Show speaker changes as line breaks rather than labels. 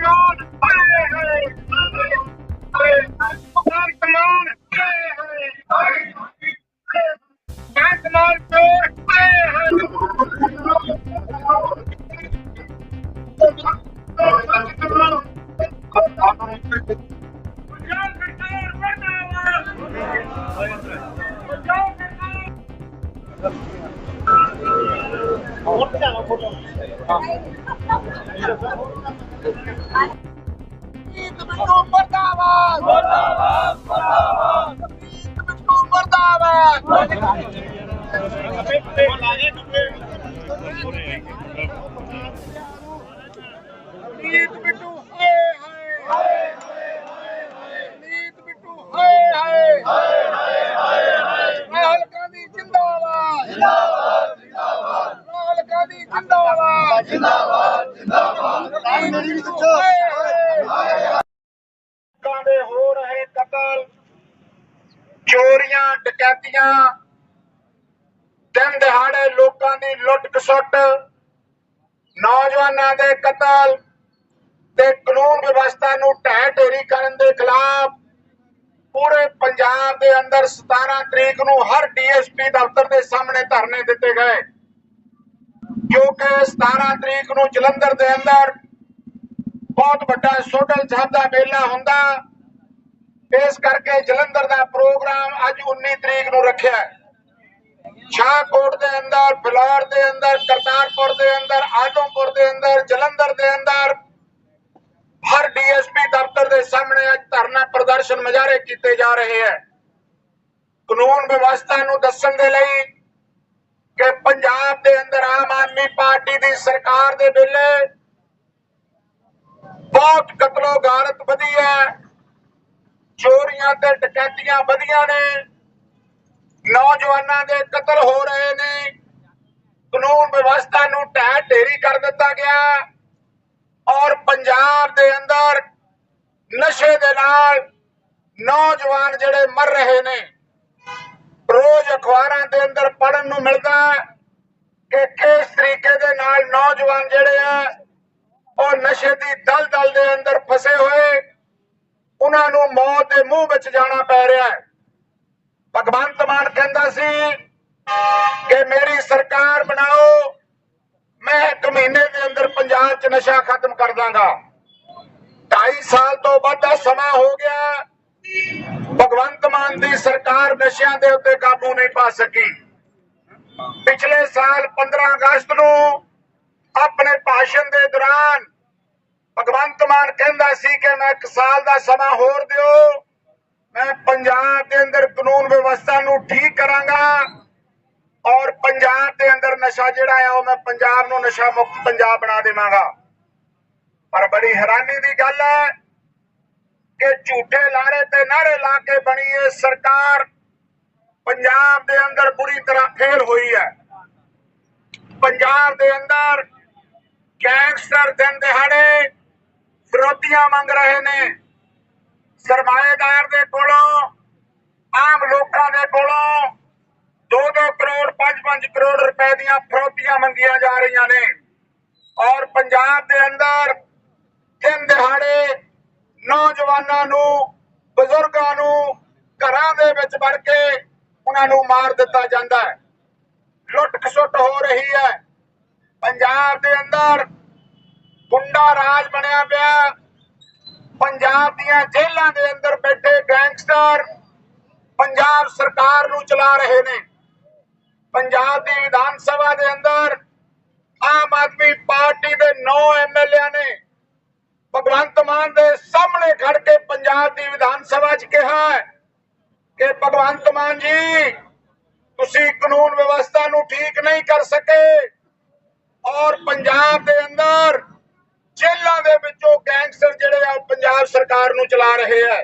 ਮਾਨ ਹਾਏ ਮਰਦਾਬਾਦ
ਮਰਦਾਬਾਦ ਮਰਦਾਬਾਦ
ਲੋਕਾਂ ਦੇ ਹੋ ਰਹੇ ਕਤਲ, ਚੋਰੀਆਂ, ਡਕੈਤੀਆਂ, ਦਿਨ ਦਿਹਾੜੇ ਲੋਕਾਂ ਦੀ ਲੁੱਟ ਖਸੁੱਟ ਨੌਜਵਾਨਾਂ ਦੇ ਕਤਲ ਤੇ ਕਾਨੂੰਨ ਵਿਵਸਥਾ ਨੂੰ ਢਹਿ ਢੇਰੀ ਕਰਨ ਦੇ ਖਿਲਾਫ ਪੂਰੇ ਪੰਜਾਬ ਦੇ ਅੰਦਰ 17 ਤਰੀਕ ਨੂੰ ਹਰ ਡੀਐਸਪੀ ਦਫ਼ਤਰ ਦੇ ਸਾਹਮਣੇ ਧਰਨੇ ਦਿੱਤੇ ਗਏ। ਕਿਉਂਕਿ 17 ਤਰੀਕ ਨੂੰ ਜਲੰਧਰ ਦੇ ਅੰਦਰ ਬਹੁਤ ਵੱਡਾ ਸੋਡਲ ਸਾਹਿਬ ਦਾ ਮੇਲਾ ਹੁੰਦਾ। ਇਸ ਕਰਕੇ ਜਲੰਧਰ ਦਾ ਪ੍ਰੋਗਰਾਮ ਅੱਜ 19 ਤਰੀਕ ਨੂੰ ਰੱਖਿਆ ਹੈ। ਸ਼ਾਹਕੋਟ ਦੇ ਅੰਦਰ ਫਿਲੌਰ ਦੇ ਅੰਦਰ, ਕਰਤਾਰਪੁਰ ਦੇ ਅੰਦਰ ਆਦਮਪੁਰ ਦੇ ਅੰਦਰ, ਜਲੰਧਰ ਦੇ ਅੰਦਰ ਹਰ ਡੀਐਸਪੀ ਦਫ਼ਤਰ ਦੇ ਸਾਹਮਣੇ ਅੱਜ ਧਰਨਾ ਪ੍ਰਦਰਸ਼ਨ ਮੁਜ਼ਾਹਰੇ ਕੀਤੇ ਜਾ ਰਹੇ ਹੈ। ਕਾਨੂੰਨ ਵਿਵਸਥਾ ਨੂੰ ਦੱਸਣ ਦੇ ਲਈ ਕਿ ਪੰਜਾਬ ਦੇ ਅੰਦਰ ਆਮ ਆਦਮੀ ਪਾਰਟੀ ਦੀ ਸਰਕਾਰ ਦੇ ਵੇਲੇ ਬਹੁਤ ਕਤਲੋ ਗਾਰਤ ਵਧੀ ਹੈ ਚੋਰੀਆਂ ਤੇ ਡਕੈਤੀਆਂ ਵਧੀਆਂ ਨੇ। ਨੌਜਵਾਨਾਂ ਦੇ ਕਤਲ ਹੋ ਰਹੇ ਨੇ। ਕਾਨੂੰਨ ਵਿਵਸਥਾ ਨੂੰ ਢਹਿ ਢੇਰੀ ਕਰ ਦਿੱਤਾ ਗਿਆ। ਔਰ ਪੰਜਾਬ ਦੇ ਅੰਦਰ ਨਸ਼ੇ ਦੇ ਨਾਲ ਨੌਜਵਾਨ ਜਿਹੜੇ ਮਰ ਰਹੇ ਨੇ, ਰੋਜ਼ ਅਖਬਾਰਾਂ ਦੇ ਅੰਦਰ ਪੜਨ ਨੂੰ ਮਿਲਦਾ ਕਿ ਕਿਸ ਤਰੀਕੇ ਦੇ ਨਾਲ ਨੌਜਵਾਨ ਜਿਹੜੇ ਆ ਉਹ ਨਸ਼ੇ ਦੀ ਦਲਦਲ ਦੇ ਅੰਦਰ ਫਸੇ ਹੋਏ ਉਹਨਾਂ ਨੂੰ ਮੌਤ ਦੇ ਮੂੰਹ ਵਿੱਚ ਜਾਣਾ ਪੈ ਰਿਹਾ ਹੈ। ਭਗਵੰਤ ਮਾਨ ਕਹਿੰਦਾ ਸੀ ਕਿ ਮੇਰੀ ਸਰਕਾਰ ਬਣਾਓ, ਮੈਂ ਇੱਕ ਮਹੀਨੇ ਦੇ ਅੰਦਰ ਪੰਜਾਬ 'ਚ ਨਸ਼ਾ ਖਤਮ ਕਰ ਦਾਂਗਾ। 2.5 ਸਾਲ ਤੋਂ ਵੱਧ ਦਾ ਸਮਾਂ ਹੋ ਗਿਆ, ਭਗਵੰਤ ਮਾਨ ਦੀ ਸਰਕਾਰ ਨਸ਼ਿਆਂ ਦੇ ਉੱਤੇ ਕਾਬੂ ਨਹੀਂ ਪਾ ਸਕੀ। ਪਿਛਲੇ ਸਾਲ 15 ਅਗਸਤ ਨੂੰ ਆਪਣੇ ਭਾਸ਼ਣ ਦੇ ਦੌਰਾਨ ਭਗਵੰਤ ਮਾਨ ਕਹਿੰਦਾ ਸੀ ਕਿ ਮੈਂ ਇੱਕ ਸਾਲ ਦਾ ਸਮਾਂ ਹੋਰ ਦਿਓ। ਮੈਂ ਪੰਜਾਬ ਦੇ ਅੰਦਰ ਕਾਨੂੰਨ ਵਿਵਸਥਾ ਨੂੰ ਠੀਕ ਕਰਾਂਗਾ ਔਰ ਪੰਜਾਬ ਦੇ ਅੰਦਰ ਨਸ਼ਾ ਜਿਹੜਾ ਹੈ ਉਹ ਮੈਂ ਪੰਜਾਬ ਨੂੰ ਨਸ਼ਾ ਮੁਕਤ ਪੰਜਾਬ ਬਣਾ ਦੇਵਾਂਗਾ। ਪਰ ਬੜੀ ਹੈਰਾਨੀ ਦੀ ਗੱਲ ਹੈ ਕਿ ਝੂਠੇ ਲਾਰੇ ਤੇ ਨਾਰੇ ਲਾ ਕੇ ਬਣੀ ਇਹ ਸਰਕਾਰ ਪੰਜਾਬ ਦੇ ਅੰਦਰ ਬੁਰੀ ਤਰ੍ਹਾਂ ਫੇਲ ਹੋਈ ਹੈ। ਪੰਜਾਬ ਦੇ ਅੰਦਰ ਗੈਂਗਸਟਰ ਦਿਨ ਦਿਹਾੜੇ ਫਿਰੋਤੀਆਂ ਮੰਗ ਰਹੇ ਨੇ। ਸਰਮਾਏਦਾਰ ਦੇ ਕੋਲੋਂ, ਆਮ ਲੋਕਾਂ ਦੇ ਕੋਲੋਂ 2-2 ਕਰੋੜ 5-5 ਕਰੋੜ ਰੁਪਏ ਦੀਆਂ ਫਿਰੋਤੀਆਂ ਮੰਗੀਆਂ ਜਾ ਰਹੀਆਂ ਨੇ। ਔਰ ਪੰਜਾਬ ਦੇ ਅੰਦਰ ਦਿਨ ਦਿਹਾੜੇ ਨੌਜਵਾਨਾਂ ਨੂੰ, ਬਜ਼ੁਰਗਾਂ ਨੂੰ ਘਰਾਂ ਦੇ ਵਿੱਚ ਵੜ ਕੇ ਉਹਨਾਂ ਨੂੰ ਮਾਰ ਦਿੱਤਾ ਜਾਂਦਾ ਹੈ। ਲੁੱਟ ਖਸੁੱਟ ਹੋ ਰਹੀ ਹੈ। ਪੰਜਾਬ ਦੇ ਅੰਦਰ ਪੰਜਾਬ ਦੀਆਂ ਜੇਲ੍ਹਾਂ ਦੇ ਅੰਦਰ ਬੈਠੇ ਗੈਂਗਸਟਰ ਪੰਜਾਬ ਸਰਕਾਰ ਨੂੰ ਚਲਾ ਰਹੇ ਨੇ। ਪੰਜਾਬ ਦੀ ਵਿਧਾਨ ਸਭਾ ਦੇ ਅੰਦਰ ਆਮ ਆਦਮੀ ਪਾਰਟੀ ਦੇ 9 ਐਮਐਲਏ ਨੇ ਭਗਵੰਤ ਮਾਨ ਦੇ ਸਾਹਮਣੇ ਖੜ ਕੇ ਪੰਜਾਬ ਦੀ ਵਿਧਾਨ ਸਭਾ 'ਚ ਕਿਹਾ ਕਿ ਭਗਵੰਤ ਮਾਨ ਜੀ, ਤੁਸੀਂ ਕਾਨੂੰਨ ਵਿਵਸਥਾ ਨੂੰ ਠੀਕ ਨਹੀਂ ਕਰ ਸਕੇ ਔਰ ਪੰਜਾਬ ਦੇ ਅੰਦਰ ਜੇਲ੍ਹਾਂ ਦੇ ਵਿੱਚੋਂ ਗੈਂਗਸਟਰ ਜਿਹੜੇ ਆ ਉਹ ਪੰਜਾਬ ਸਰਕਾਰ ਨੂੰ ਚਲਾ ਰਹੇ ਆ।